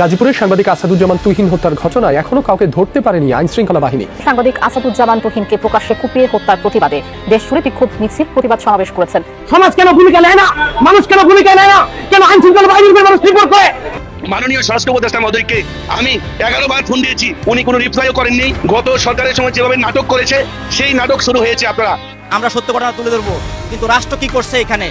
গাজীপুরের সাংবাদিক আসাদুজ্জামান তুহিন হত্যার ঘটনায় এখনও কাউকে ধরতে পারেনি আইন শৃঙ্খলা বাহিনী। সাংবাদিক আসাদুজ্জামান তুহিনকে প্রকাশ্যে কুপিয়ে হত্যার প্রতিবাদে দেশ জুড়ে বিক্ষোভ মিছিল প্রতিবাদ সমাবেশ করেছেন। সমাজ কেন ভূমিকা নেয় না? মানুষ কেন ভূমিকা নেয় না? কেন আইন শৃঙ্খলা বাহিনীর উপর মানুষ নির্ভর করে? মাননীয় স্বরাষ্ট্র উপদেষ্টা মহোদয়কে আমি এগারো বার ফোন দিয়েছি। উনি কোনো রিপ্লাইও করেননি। গত সরকারের সময় যেভাবে নাটক করেছে সেই নাটক শুরু হয়েছে আপনারা। আমরা সত্য ঘটনা তুলে ধরবো। কিন্তু রাষ্ট্র কি করছে এখানে?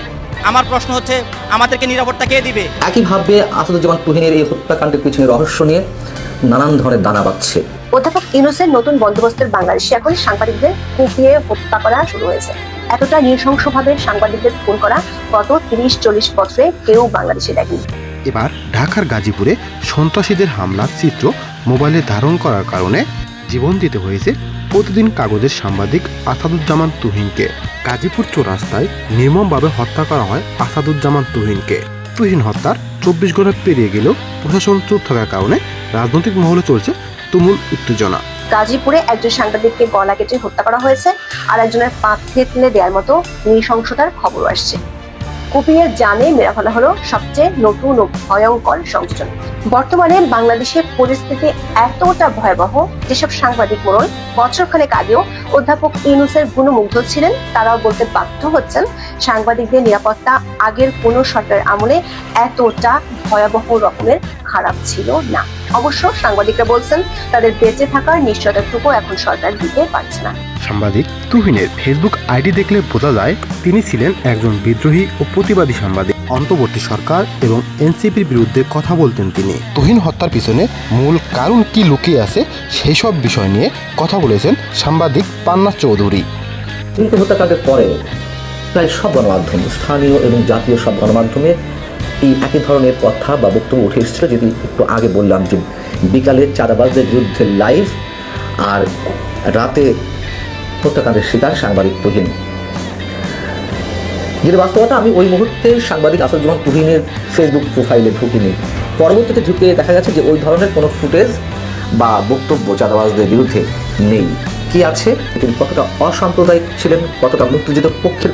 আমার প্রশ্ন হচ্ছে আমাদেরকে নিরাপত্তা কে দিবে? একইভাবে আসাদুজ্জামান তুহিনের এই হত্যাকাণ্ডের পিছনে রহস্য নিয়ে নানান ধরনের দানা বাঁধছে। অধ্যাপক ইউনুসের নতুন বন্দোবস্তের বাংলাদেশে এখন সাংবাদিকদের কুপিয়ে হত্যা করা শুরু হয়েছে। এতটা নৃশংসভাবে সাংবাদিকদের খুন করা গত তিরিশ চল্লিশ বছরে কেউ বাংলাদেশে দেখেনি। এবার ঢাকার গাজীপুরে সন্ত্রাসীদের হামলার চিত্র মোবাইলে ধারণ করার কারণে জীবন দিতে হয়েছে প্রতিদিন কাগজের সাংবাদিক আসাদুজ্জামান তুহিনকে। গাজীপুর চৌরাস্তায় নির্মমভাবে হত্যা করা হয় আসাদুজ্জামান তুহিনকে। তুহিন হত্যার চব্বিশ ঘণ্টা পেরিয়ে গেলেও প্রশাসন চুপ থাকার কারণে রাজনৈতিক মহলে চলছে তুমুল উত্তেজনা। গাজীপুরে একজন সাংবাদিককে গলা কেটে হত্যা করা হয়েছে আর একজনের পা থেতলে দেওয়ার মতো নৃশংসতার খবর আসছে। কুপিয়ে জানে মেরা ফেলা হলো সবচেয়ে নতুন ও ভয়ঙ্কর সংযোজন বর্তমানে বাংলাদেশের পরিস্থিতি এতটা ভয়াবহ, যেসব সাংবাদিক মোড়ল বছরখানেক আগেও অধ্যাপক ইউনুসের গুণমুগ্ধ ছিলেন, তারাও বলতে বাধ্য হচ্ছেন সাংবাদিকদের নিরাপত্তা আগের কোনো সরকারের আমলে এতটা ভয়াবহ রকমের খারাপ ছিল না। অবশ্য সাংবাদিকরা বলছেন, তাদের বেঁচে থাকার নিশ্চয়তাটুকু এখন সরকার দিতে পারছে না। সাংবাদিক তুহিনের ফেসবুক আইডি দেখলে বোঝা যায়, তিনি ছিলেন একজন বিদ্রোহী ও প্রতিবাদী সাংবাদিক। অন্তর্বর্তী সরকার এবং এনসিপির বিরুদ্ধে কথা বলতেন তিনি। তুহিন হত্যার পিছনে মূল কারণ কি লুকিয়ে আছে সেই সব বিষয় নিয়ে কথা বলেছেন সাংবাদিক পান্না চৌধুরী। তুহিনকে হত্যাকাণ্ডের পরে প্রায় সব গণমাধ্যম স্থানীয় এবং জাতীয় সব গণমাধ্যমে এই একই ধরনের কথা বা বক্তব্য উঠে এসেছিল যেটি একটু আগে বললাম যে বিকালে চাঁদাবাজদের বিরুদ্ধে লাইভ আর রাতে হত্যাকাণ্ডের শিকার সাংবাদিক তুহিন। যেটা বাস্তবতা, আমি ওই মুহূর্তে সাংবাদিক আসাদুজ্জামান তুহিনের ফেসবুক প্রোফাইলে ঢুকিনি। পরবর্তীতে ঢুকে দেখা গেছে যে ওই ধরনের কোনো ফুটেজ বা বক্তব্য চাঁদাবাজদের বিরুদ্ধে নেই। কি আছে? তিনি কতটা অসাম্প্রদায়িক ছিলেন? কতটা মুক্তিযুদ্ধের পক্ষের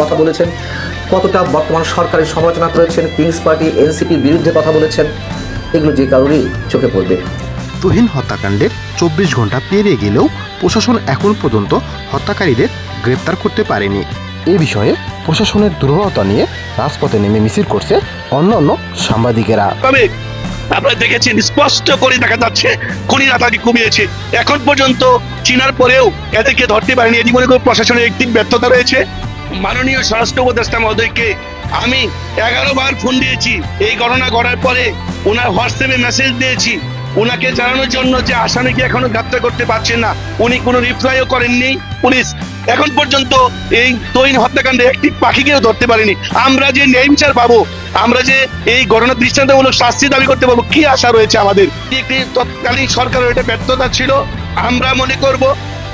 কথা বলেছেন? কতটা বর্তমান সরকারের সমালোচনা করেছেন কিংস পার্টি এনসিপির বিরুদ্ধে কথা বলেছেন? এগুলো যে কারণেই চোখে পড়বে। তুহিন হত্যাকাণ্ডের চব্বিশ ঘণ্টা পেরিয়ে গেলেও প্রশাসন এখন পর্যন্ত হত্যাকারীদের গ্রেপ্তার করতে পারেনি। এই বিষয়ে প্রশাসনের দুর্বলতা নিয়ে রাজপথে নেমে মিছিল করছে অন্যান্য সাংবাদিকেরা। তবে আপনারা দেখেছেন, স্পষ্ট করে দেখা যাচ্ছে খুনিরা তাকে কমিয়েছে এখন পর্যন্ত চিনার পরেও এদেরকে ধরতে পারেনি এটি মনে করি প্রশাসনের একটি ব্যর্থতা রয়েছে। মাননীয় স্বরাষ্ট্র উপদেষ্টা মহোদয়কে আমি এগারো বার ফোন দিয়েছি। এই ঘটনা ঘটার পরে ওনার হোয়াটসঅ্যাপে মেসেজ দিয়েছি। ওনাকে জানানোর জন্য যে আসামিকে এখনও গ্রেপ্তার করতে পারছেন না, উনি কোনো রিপ্লাইও করেননি। পুলিশ এখন পর্যন্ত এই তৈন হত্যাকাণ্ডে একটি পাখিকেও ধরতে পারেনি। আমরা যে ন্যায় বিচার পাবো, আমরা যে এই ঘটনা দৃষ্টান্তমূলক শাস্তি দাবি করতে পারব কি আশা রয়েছে আমাদের? একটি তৎকালীন সরকারের এটা ব্যর্থতা ছিল, আমরা মনে করব,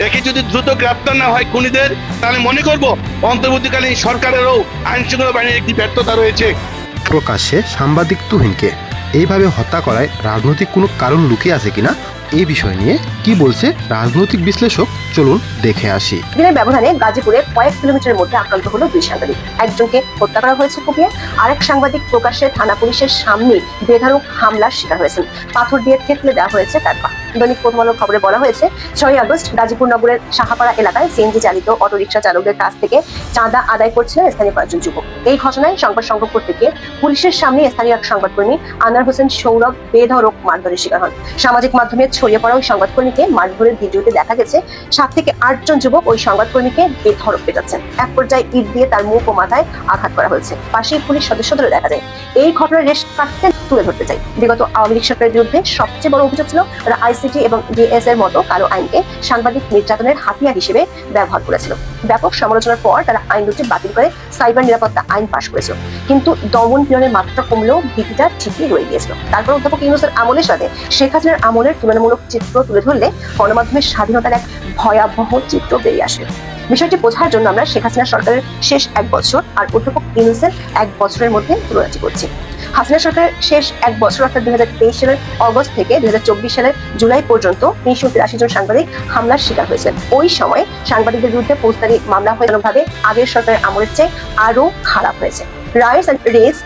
একে যদি দ্রুত গ্রেপ্তার না হয় খুনিদের, তাহলে মনে করব অন্তর্বর্তীকালীন সরকারেরও আইন শৃঙ্খলা বাহিনীর একটি ব্যর্থতা রয়েছে। প্রকাশ্যে সাংবাদিক তুহিনকে এইভাবে হত্যা করায় রাজনৈতিক কোনো কারণ লুকিয়ে আছে কিনা? এই বিষয় নিয়ে কি বলছে রাজনৈতিক বিশ্লেষক? চলুন দেখে আসি। দিনের ব্যবধানে গাজীপুরে কয়েক কিলোমিটারের মধ্যে আক্রান্ত হলো দুই সাংবাদিক। একজনকে হত্যা করা হয়েছে কুপিয়ে, আরেক সাংবাদিক প্রকাশ্যে থানা পুলিশের সামনে বেধারক হামলার শিকার হয়েছেন। পাথর দিয়ে থেতলে দেওয়া হয়েছে তার পা। দৈনিক প্রথম আলোর খবরে বলা হয়েছে ছয় আগস্ট গাজীপুর নগরের সাহাপাড়া এলাকায় সিএনজি চালিত অটোরিকশা চালকদের কাছ থেকে চাঁদা আদায় করছিলেন স্থানীয় কয়েকজন যুবক। এই ঘটনায় সংবাদ সংগ্রহ করতে গিয়ে পুলিশের সামনে স্থানীয় এক সংবাদকর্মী আনার হোসেন সৌরভ বেধরক মারধরের শিকার হন। সামাজিক মাধ্যমে ছড়িয়ে পড়া ওই সংবাদকর্মীকে মারধরের ভিডিওতে দেখা গেছে, সাত থেকে আটজন যুবক ওই সংবাদকর্মীকে বেধরক পেটাচ্ছেন। এক পর্যায়ে ইট দিয়ে তার মুখ ও মাথায় আঘাত করা হয়েছে। পাশেই পুলিশ সদস্যদেরও দেখা যায়। এই ঘটনার রেশ কাটতে তুলে ধরতে চাই। বিগত আওয়ামী লীগ সরকারের বিরুদ্ধে সবচেয়ে বড় অভিযোগ ছিল তারা আইসিটি এবং ডিএস এর মতো কালো আইনকে সাংবাদিক নির্যাতনের হাতিয়ার হিসেবে ব্যবহার করেছিল। ব্যাপক সমালোচনার পর তারা আইন দুটি বাতিল করে সাইবার নিরাপত্তা আইন পাশ করেছিল। কিন্তু দমন পীড়নের মাত্রা কমলেও ভীতিটা ঠিকই রয়ে গিয়েছিল। তারপর অধ্যাপক ইউনুসের আমলের সাথে শেখ হাসিনার আমলের তুলনামূলক চিত্র তুলে ধরলে গণমাধ্যমের স্বাধীনতার এক ভয়াবহ চিত্র বেরিয়ে আসে বিষয়টি বোঝার জন্য আমরা শেখ হাসিনা সরকারের শেষ এক বছর আর অধ্যাপক ইউনুসের এক বছরের মধ্যে তুলনাটি করছি। হাসিনা সরকার শেষ এক বছর অর্থাৎ দুই হাজার তেইশ সালের অগস্ট থেকে দুই হাজার চব্বিশ সালের জুলাই পর্যন্ত তিনশো তিরাশি জন সাংবাদিক হামলার শিকার হয়েছেন। ওই সময় সাংবাদিকদের বিরুদ্ধে ফৌজদারি মামলা হয়ে ভাবে আগের সরকারের আমলের চেয়ে আরও খারাপ হয়েছে। অ্যান্ড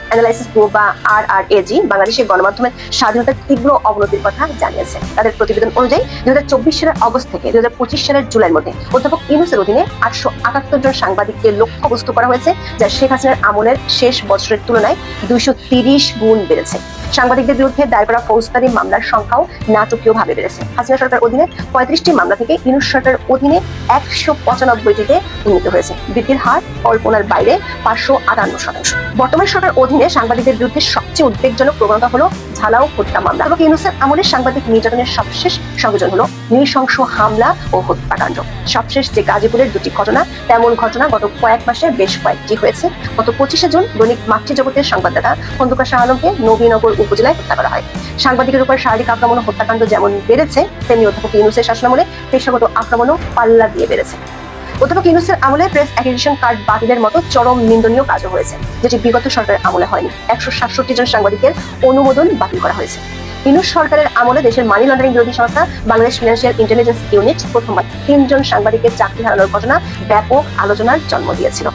অ্যানালাইসিস বা আর আর এজি বাংলাদেশের গণমাধ্যমের স্বাধীনতার তীব্র অবনতির কথা জানিয়েছে। তাদের প্রতিবেদন অনুযায়ী দুই হাজার চব্বিশ সালের অগস্ট থেকে দুই হাজার পঁচিশ সালের জুলাইয়ের মধ্যে অধ্যাপক ইউনুসের অধীনে আটশো আটাত্তর জন সাংবাদিককে লক্ষ্যবস্তু করা হয়েছে, যা শেখ হাসিনার আমলের শেষ বছরের তুলনায় দুইশো তিরিশ গুণ বেড়েছে। সাংবাদিকদের বিরুদ্ধে দায়ের করা ফৌজদারি মামলার সংখ্যাও নাটকীয়ভাবে বেড়েছে। হাসিনা সরকার অধীনে পঁয়ত্রিশটি মামলা থেকে ইউনুস সরকারের অধীনে একশো পঁচানব্বইটিতে উন্নীত হয়েছে। বৃদ্ধির হার কল্পনার বাইরে পাঁচশো আটান্ন শতাংশ। বর্তমান সরকার অধীনে সাংবাদিকদের বিরুদ্ধে সবচেয়ে উদ্বেগজনক প্রবণতা হলো ঝালাও হত্যা মামলা। এবং ইউনুসের আমলের সাংবাদিক নির্যাতনের সবশেষ সংযোজন হলো নৃশংস হামলা ও হত্যাকাণ্ড। সবশেষ যে গাজীপুরের দুটি ঘটনা, তেমন ঘটনা গত কয়েক মাসে বেশ কয়েকটি হয়েছে। গত পঁচিশে জুন দৈনিক মাতৃজগতের সংবাদদাতা খন্দকার শাহ আলমকে নবীনগর উপজেলায় হত্যা করা হয়। সাংবাদিকের উপর শারীরিক আক্রমণ ও হত্যাকাণ্ড যেমন বেড়েছে, তেমনি অধ্যাপক ইউনুসের শাসনামলে পেশাগত আক্রমণও পাল্লা দিয়ে বেড়েছে। অধ্যাপক ইউনুসের আমলে প্রেস অ্যাক্রিডিটেশন কার্ড বাতিলের মতো চরম নিন্দনীয় কাজও হয়েছে, যেটি বিগত সরকারের আমলে হয়নি। একশো সাতষট্টি জন সাংবাদিকের অনুমোদন বাতিল করা হয়েছে। ইউনুস সরকারের আমলে দেশের মানি লন্ডারিং বিরোধী সংস্থা বাংলাদেশ ফিনান্সিয়াল ইন্টেলিজেন্স ইউনিট প্রথমবার তিনজন সাংবাদিকের চাকরি হারানোর ঘটনা ব্যাপক আলোচনার জন্ম দিয়েছিল।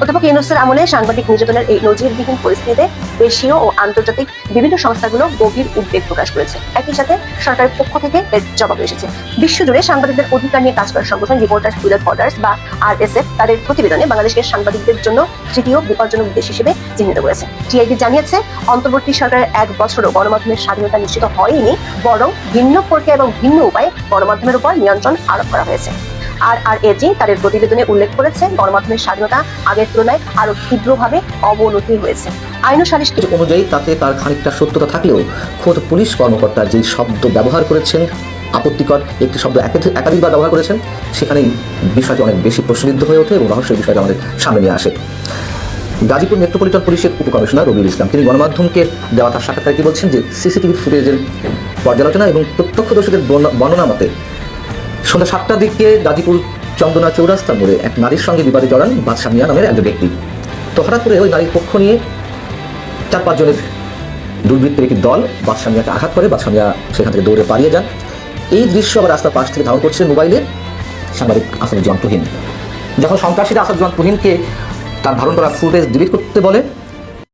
অধ্যাপক ইউনুসের আমলে সাংবাদিক নির্যাতনের এই নজিরবিহীন পরিস্থিতিতে দেশীয় ও আন্তর্জাতিক বিভিন্ন সংস্থাগুলো গভীর উদ্বেগ প্রকাশ করেছে। একই সাথে সরকারের পক্ষ থেকে এর জবাব এসেছে। বিশ্বজুড়ে সাংবাদিকদের অধিকার নিয়ে কাজ করা সংগঠন রিপোর্টার্স উইদাউট বর্ডার্স বা আরএসএফ তাদের প্রতিবেদনে বাংলাদেশের সাংবাদিকদের জন্য তৃতীয় বিপজ্জনক দেশ হিসেবে চিহ্নিত করেছে। টিআইবি জানিয়েছে, অন্তর্বর্তী সরকারের এক বছরও গণমাধ্যমের স্বাধীনতা নিশ্চিত হয়নি, বরং ভিন্ন প্রক্রিয়া এবং ভিন্ন উপায়ে গণমাধ্যমের উপর নিয়ন্ত্রণ আরোপ করা হয়েছে। আর আর এজি তাদের প্রতিবেদনে উল্লেখ করেছে, গণমাধ্যমের স্বাধীনতা আগের তুলনায় আরও তীব্রভাবে অবনতি হয়েছে। আইন সালিশ অনুযায়ী তাতে তার খানিকটা সত্যতা থাকলেও খোদ পুলিশ কর্মকর্তা যেই শব্দ ব্যবহার করেছেন, আপত্তিকর একটি শব্দ একাধিক- একাধিকবার ব্যবহার করেছেন, সেখানেই বিষয়টি অনেক বেশি প্রশ্নবিদ্ধ হয়ে ওঠে এবং রহস্যের বিষয়টা আমাদের সামনে নিয়ে আসে। গাজীপুর মেট্রোপলিটন পুলিশের উপকমিশনার রবিউল ইসলাম, তিনি গণমাধ্যমকে দেওয়া তার সাক্ষাৎকারে কি বলছেন যে সিসিটিভি ফুটেজের পর্যালোচনা এবং প্রত্যক্ষদর্শীদের বর্ণ- বর্ণনা মতে সন্ধ্যা সাতটার দিকে গাজীপুর চন্দনা চৌরাস্তা মোড়ে এক নারীর সঙ্গে বিবাদে জড়ান বাদশা মিয়া নামের একজন ব্যক্তি। তো হঠাৎ করে ওই নারীর পক্ষ নিয়ে চার পাঁচজনের দুর্বৃত্তের একটি দল বাদশা মিয়াকে আঘাত করে। বাদশা মিয়া সেখান থেকে দৌড়ে পালিয়ে যান। এই দৃশ্য আবার রাস্তার পাশ থেকে ধারণ করছে মোবাইলে সাংবাদিক আসাদুজ্জামান তুহিন। যখন সন্ত্রাসীরা আসাদুজ্জামান তুহিনকে তার ধারণ করা ফুটেজ ডিলিট করতে বলে